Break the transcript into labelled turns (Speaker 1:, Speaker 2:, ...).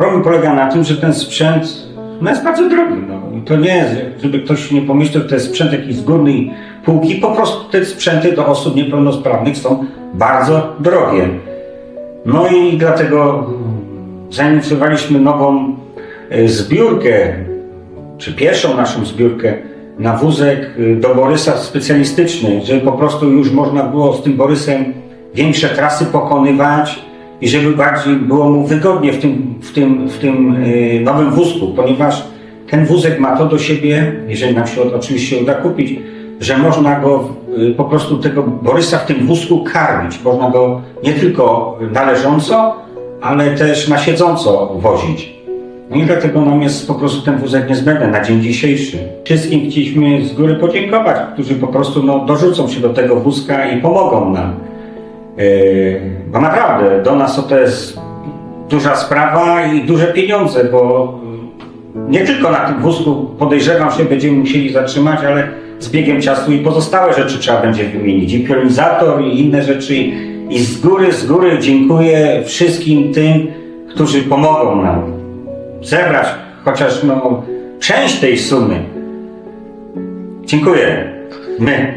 Speaker 1: Problem polega na tym, że ten sprzęt no jest bardzo drogi. No. I to nie jest, żeby ktoś nie pomyślał, że to jest sprzęt jakiś z górnej półki. Po prostu te sprzęty do osób niepełnosprawnych są bardzo drogie. No i dlatego zainicjowaliśmy nową e, zbiórkę, czy pierwszą naszą zbiórkę na wózek y, do Borysa specjalistyczny, żeby po prostu już można było z tym Borysem większe trasy pokonywać i żeby bardziej było mu wygodnie w tym, w tym, w tym y, nowym wózku, ponieważ ten wózek ma to do siebie, jeżeli nam się oczywiście uda kupić, że można go y, po prostu tego Borysa w tym wózku karmić. Można go nie tylko należąco, ale też na siedząco wozić. No i dlatego nam jest po prostu ten wózek niezbędny na dzień dzisiejszy. Wszystkim chcieliśmy z góry podziękować, którzy po prostu no, dorzucą się do tego wózka i pomogą nam. Yy, bo naprawdę do nas to jest duża sprawa i duże pieniądze, bo yy, nie tylko na tym wózku podejrzewam się będziemy musieli zatrzymać, ale z biegiem czasu i pozostałe rzeczy trzeba będzie wymienić. I pionizator i inne rzeczy. I z góry, z góry dziękuję wszystkim tym, którzy pomogą nam zebrać chociaż no, część tej sumy. Dziękuję. My.